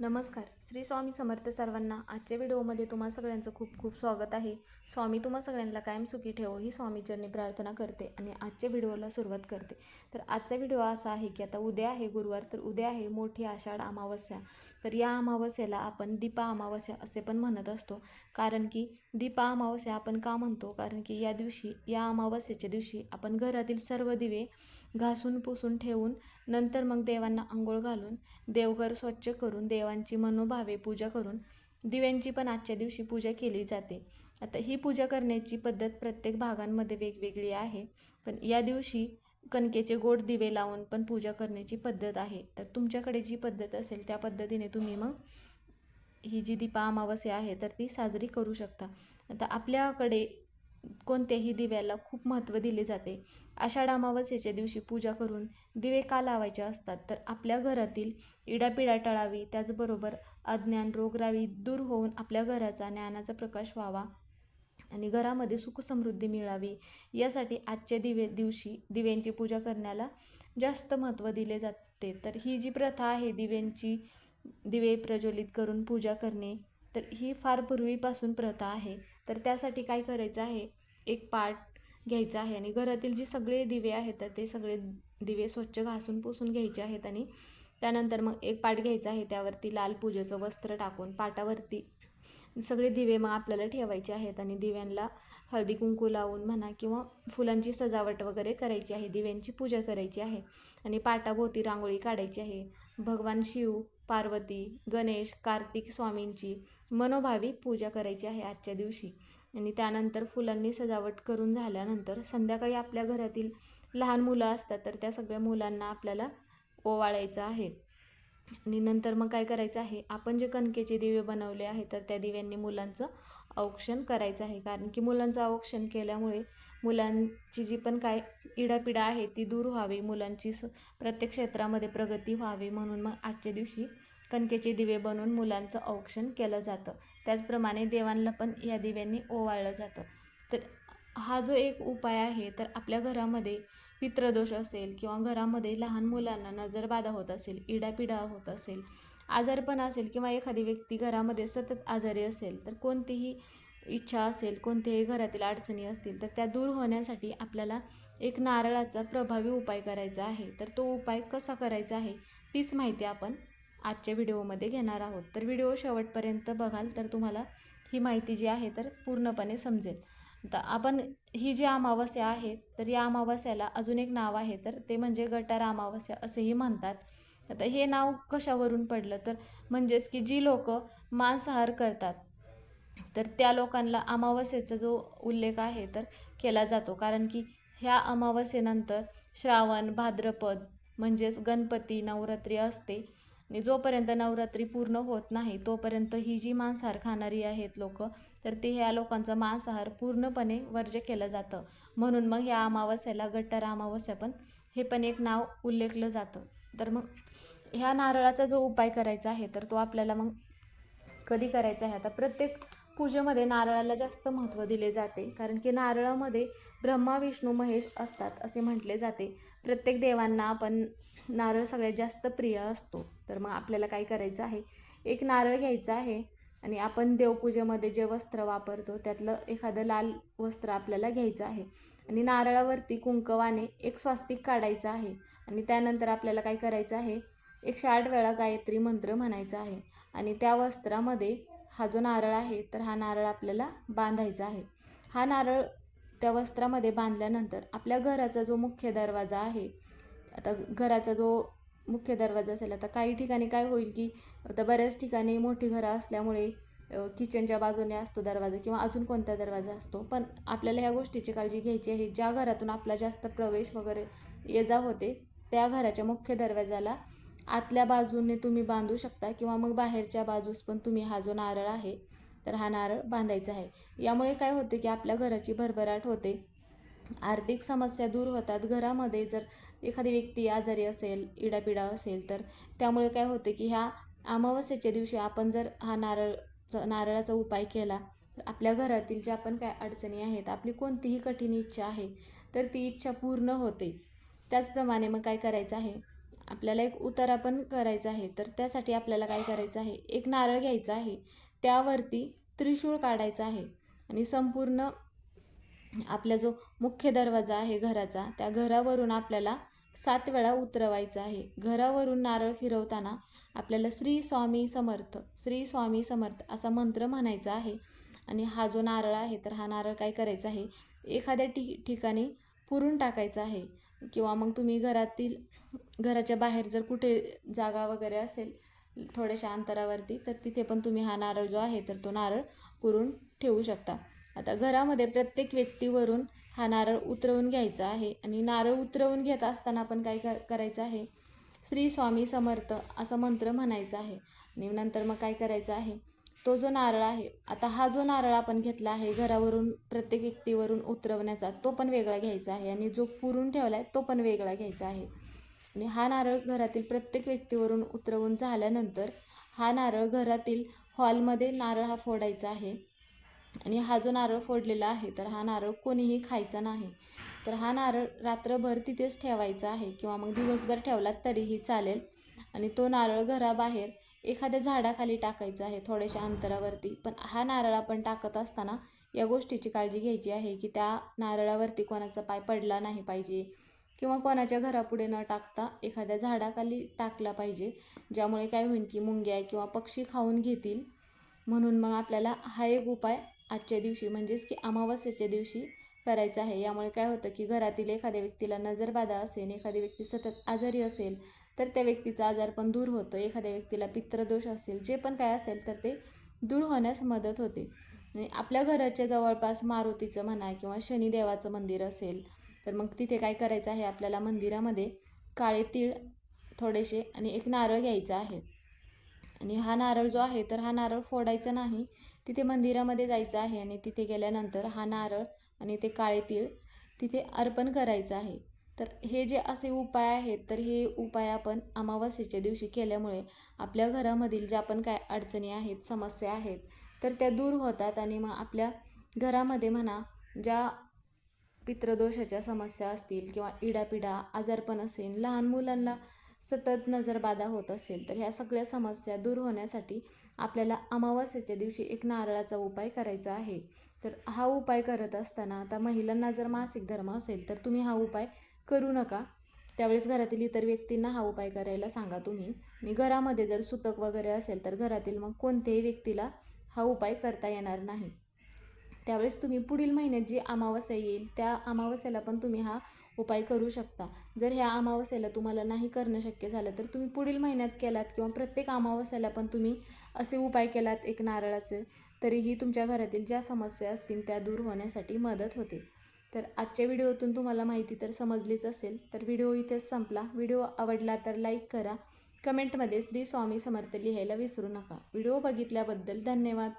नमस्कार. श्री स्वामी समर्थ सर्वांना आजच्या व्हिडिओमध्ये तुम्हा सगळ्यांचं खूप खूप स्वागत आहे. स्वामी तुम्हा सगळ्यांना कायम सुखी ठेवो ही स्वामीचरणी प्रार्थना करते आणि आजच्या व्हिडिओला सुरुवात करते. तर आजचा व्हिडिओ असा आहे की आता उद्या आहे गुरुवार तर उद्या आहे मोठी आषाढ अमावस्या. तर या अमावस्याला आपण दीपा अमावस्या असे पण म्हणत असतो. कारण की दीपा अमावस्या आपण का म्हणतो? कारण की या दिवशी या अमावस्येच्या दिवशी आपण घरातील सर्व दिवे घासून पुसून ठेवून नंतर मग देवांना आंघोळ घालून देवघर स्वच्छ करून देवांची मनोभावे पूजा करून दिव्यांची पण आजच्या दिवशी पूजा केली जाते. आता ही पूजा करण्याची पद्धत प्रत्येक भागांमध्ये वेगवेगळी आहे पण या दिवशी कणकेचे गोड दिवे लावून पण पूजा करण्याची पद्धत आहे. तर तुमच्याकडे जी पद्धत असेल त्या पद्धतीने तुम्ही मग ही जी दीपा अमावस्या आहे तर ती साजरी करू शकता. आता आपल्याकडे कोणत्याही दिव्याला खूप महत्त्व दिले जाते. आषाढ अमावस्येच्या दिवशी पूजा करून दिवे का लावायचे असतात? तर आपल्या घरातील इडापिडा टळावी त्याचबरोबर अज्ञान रोगरावी दूर होऊन आपल्या घराचा ज्ञानाचा प्रकाश व्हावा आणि घरामध्ये सुखसमृद्धी मिळावी. यासाठी आजच्या दिवे दिवशी दिव्यांची पूजा करण्याला जास्त महत्त्व दिले जाते. तर ही जी प्रथा आहे दिव्यांची दिवे प्रज्वलित करून पूजा करणे तर ही फार पूर्वीपासून प्रथा आहे. तर त्यासाठी काय करायचं आहे? एक पाट घ्यायचा आहे आणि घरातील जी सगळे दिवे आहेत तर ते सगळे दिवे स्वच्छ घासून पुसून घ्यायचे आहेत आणि त्यानंतर मग एक पाट घ्यायचा आहे. त्यावरती लाल पूजेचं वस्त्र टाकून पाटावरती सगळे दिवे मग आपल्याला ठेवायचे आहेत आणि दिव्यांना हळदी कुंकू लावून म्हणा किंवा फुलांची सजावट वगैरे करायची आहे. दिव्यांची पूजा करायची आहे आणि पाटाभोवती रांगोळी काढायची आहे. भगवान शिव पार्वती गणेश कार्तिक स्वामींची मनोभावी पूजा करायची आहे आजच्या दिवशी. आणि त्यानंतर फुलांनी सजावट करून झाल्यानंतर संध्याकाळी आपल्या घरातील लहान मुलं असतात तर त्या सगळ्या मुलांना आपल्याला ओवाळायचं आहे. आणि नंतर मग काय करायचं आहे? आपण जे कणकेचे दिवे बनवले आहे तर त्या दिव्यांनी मुलांचं औक्षण करायचं आहे. कारण की मुलांचं औक्षण केल्यामुळे मुलांची जी पण काय इडापिडा आहे ती दूर व्हावी मुलांची स प्रत्येक क्षेत्रामध्ये प्रगती व्हावी म्हणून मग आजच्या दिवशी कणकेचे दिवे बनवून मुलांचं औक्षण केलं जातं. त्याचप्रमाणे देवांना पण या दिव्यांनी ओवाळलं जातं. तर हा जो एक उपाय आहे तर आपल्या घरामध्ये पित्रदोष असेल किंवा घरामध्ये लहान मुलांना नजरबाधा होत असेल इडापिडा होत असेल आजारपण असेल किंवा एखादी व्यक्ती घरामध्ये सतत आजारी असेल तर कोणतीही इच्छा असेल कोणत्याही घरातील अडचणी असतील तर त्या दूर होण्यासाठी आपल्याला एक नारळाचा प्रभावी उपाय करायचा आहे. तर तो उपाय कसा करायचा आहे तीच माहिती आपण आजच्या व्हिडिओमध्ये घेणार आहोत. तर व्हिडिओ शेवटपर्यंत बघाल तर तुम्हाला ही माहिती जी आहे तर पूर्णपणे समजेल. तर आपण ही जी अमावस्या आहे तर या अमावस्याला अजून एक नाव आहे तर ते म्हणजे गटार अमावस्या असेही म्हणतात. आता हे नाव कशावरून पडलं? तर म्हणजेच की जी लोक मांसाहार करतात तर त्या लोकांना अमावस्येचा जो उल्लेख आहे तर केला जातो. कारण की ह्या अमावस्येनंतर श्रावण भाद्रपद म्हणजेच गणपती नवरात्री असते. आणि जोपर्यंत नवरात्री पूर्ण होत नाही तोपर्यंत ही जी मांसाहार खाणारी आहेत लोक तर ते ह्या लोकांचा मांसाहार पूर्णपणे वर्ज्य केलं जातं. म्हणून मग ह्या अमावस्याला गट्टर अमावस्या पण हे पण एक नाव उल्लेखलं जातं. तर मग ह्या नारळाचा जो उपाय करायचा आहे तर तो आपल्याला मग कधी करायचा आहे? आता प्रत्येक पूजेमध्ये नारळाला जास्त महत्त्व दिले जाते कारण की नारळामध्ये ब्रह्मा विष्णू महेश असतात असे म्हटले जाते. प्रत्येक देवांना आपण नारळ सगळ्यात जास्त प्रिय असतो. तर मग आपल्याला काय करायचं आहे? एक नारळ घ्यायचं आहे आणि आपण देवपूजेमध्ये जे वस्त्र वापरतो त्यातलं एखादं लाल वस्त्र आपल्याला घ्यायचं आहे. आणि नारळावरती कुंकवाने एक स्वास्तिक काढायचं आहे. आणि त्यानंतर आपल्याला काय करायचं आहे? एकशे आठ वेळा गायत्री मंत्र म्हणायचा आहे. आणि त्या वस्त्रामध्ये हा जो नारळ आहे तर हा नारळ आपल्याला बांधायचा आहे. हा नारळ त्या वस्त्रामध्ये बांधल्यानंतर आपल्या घराचा जो मुख्य दरवाजा आहे आता घराचा जो मुख्य दरवाजा असेल आता काही ठिकाणी काय होईल की आता बऱ्याच ठिकाणी मोठी घरं असल्यामुळे किचनच्या बाजूने असतो दरवाजा किंवा अजून कोणता दरवाजा असतो. पण आपल्याला ह्या गोष्टीची काळजी घ्यायची आहे. ज्या घरातून आपला जास्त प्रवेश वगैरे ये जा होते त्या घराच्या मुख्य दरवाजाला आतल्या बाजूने तुम्ही बांधू शकता किंवा मग बाहेरच्या बाजूस पण तुम्ही हा जो नारळ आहे तर हा नारळ बांधायचा आहे. यामुळे काय होते की आपल्या घराची भरभराट होते. आर्थिक समस्या दूर होतात. घरामध्ये जर एखादी व्यक्ती आजारी असेल इडापिडा असेल तर त्यामुळे काय होते की ह्या अमावस्येच्या दिवशी आपण जर हा नारळ नारळाचा उपाय केला तर आपल्या घरातील ज्या पण काय अडचणी आहेत आपली कोणतीही कठीण इच्छा आहे तर ती इच्छा पूर्ण होते. त्याचप्रमाणे मग काय करायचं आहे? आपल्याला एक उतारा पण करायचा आहे तर त्यासाठी आपल्याला काय करायचं आहे? एक नारळ घ्यायचा आहे. त्यावरती त्रिशूळ काढायचा आहे आणि संपूर्ण आपला जो मुख्य दरवाजा आहे घराचा त्या घरावरून आपल्याला सात वेळा उतरवायचं आहे. घरावरून नारळ फिरवताना आपल्याला श्री स्वामी समर्थ श्री स्वामी समर्थ असा मंत्र म्हणायचा आहे. आणि हा जो नारळ आहे तर हा नारळ काय करायचा आहे? एखाद्या ठि ठिकाणी पुरून टाकायचा आहे. किंवा मग तुम्ही घरातील घराच्या बाहेर जर कुठे जागा वगैरे असेल थोड्याशा अंतरावरती तर तिथे पण तुम्ही हा नारळ जो आहे तर तो नारळ पुरून ठेवू शकता. आता घरामध्ये प्रत्येक व्यक्तीवरून हा नारळ उतरवून घ्यायचा आहे आणि नारळ उतरवून घेत असताना आपण काय क करायचं आहे? श्री स्वामी समर्थ असं मंत्र म्हणायचा आहे. आणि नंतर मग काय करायचं आहे? तो जो नारळ आहे आता हा जो नारळ आपण घेतला आहे घरावरून प्रत्येक व्यक्तीवरून उतरवण्याचा तो पण वेगळा घ्यायचा आहे. आणि जो पुरून ठेवला आहे तो पण वेगळा घ्यायचा आहे. आणि हा नारळ घरातील प्रत्येक व्यक्तीवरून उतरवून झाल्यानंतर हा नारळ घरातील हॉलमध्ये नारळ हा फोडायचा आहे. आणि हा जो नारळ फोडलेला आहे तर हा नारळ कोणीही खायचा नाही. तर हा नारळ रात्रभर तिथेच ठेवायचा आहे किंवा मग दिवसभर ठेवला तरीही चालेल. आणि तो नारळ घराबाहेर एखाद्या झाडाखाली टाकायचा आहे थोड्याशा अंतरावरती. पण हा नारळ आपण टाकत असताना या गोष्टीची काळजी घ्यायची आहे की त्या नारळावरती कोणाचा पाय पडला नाही पाहिजे किंवा कोणाच्या घरापुढे न टाकता एखाद्या झाडाखाली टाकला पाहिजे ज्यामुळे काय होईल की मुंग्या किंवा पक्षी खाऊन घेतील. म्हणून मग आपल्याला हा एक उपाय आजच्या दिवशी म्हणजेच की अमावस्येच्या दिवशी करायचं आहे. यामुळे काय होतं की घरातील एखाद्या व्यक्तीला नजरबाधा असेल एखादी व्यक्ती सतत आजारी असेल तर त्या व्यक्तीचा आजार पण दूर होतं. एखाद्या व्यक्तीला पित्रदोष असेल जे पण काय असेल तर ते दूर होण्यास मदत होते. आणि आपल्या घराच्या जवळपास मारुतीचं म्हणा किंवा शनिदेवाचं मंदिर असेल तर मग तिथे काय करायचं आहे? आपल्याला मंदिरामध्ये काळे तीळ थोडेसे आणि एक नारळ घ्यायचा आहे. आणि हा नारळ जो आहे तर हा नारळ फोडायचा नाही. तिथे मंदिरामध्ये जायचं आहे आणि तिथे गेल्यानंतर हा नारळ आणि ते काळे तीळ तिथे अर्पण करायचं आहे. तर हे जे असे उपाय आहेत तर हे उपाय आपण अमावस्येच्या दिवशी केल्यामुळे आपल्या घरामधील ज्या पण काय अडचणी आहेत समस्या आहेत तर त्या दूर होतात आणि मग आपल्या घरामध्ये म्हणा ज्या पित्रदोषाच्या समस्या असतील किंवा इडापिडा आजारपण असेल लहान मुलांना सतत नजरबाधा होत असेल तर ह्या सगळ्या समस्या दूर होण्यासाठी आपल्याला अमावास्येच्या दिवशी एक नारळाचा उपाय करायचा आहे. तर हा उपाय करत असताना आता महिलांना जर मासिक धर्म असेल तर तुम्ही हा उपाय करू नका. त्यावेळेस घरातील इतर व्यक्तींना हा उपाय करायला सांगा तुम्ही. आणि घरामध्ये जर सुतक वगैरे असेल तर घरातील मग कोणत्याही व्यक्तीला हा उपाय करता येणार नाही. त्यावेळेस तुम्ही पुढील महिन्यात जी अमावस्या येईल त्या अमावस्याला पण तुम्ही हा उपाय करू शकता. जर ह्या अमावस्याला तुम्हाला नाही करणं शक्य झालं तर तुम्ही पुढील महिन्यात केलात किंवा प्रत्येक अमावस्याला पण तुम्ही असे उपाय केलात एक नारळाचे तरीही तुमच्या घरातील ज्या समस्या असतील त्या दूर होण्यासाठी मदत होते. तर आजच्या व्हिडिओतून तुम्हाला माहिती तर समजलीच असेल तर व्हिडिओ इथेच संपला. व्हिडिओ आवडला तर लाईक करा. कमेंटमध्ये श्री स्वामी समर्थ लिहायला विसरू नका. व्हिडिओ बघितल्याबद्दल धन्यवाद.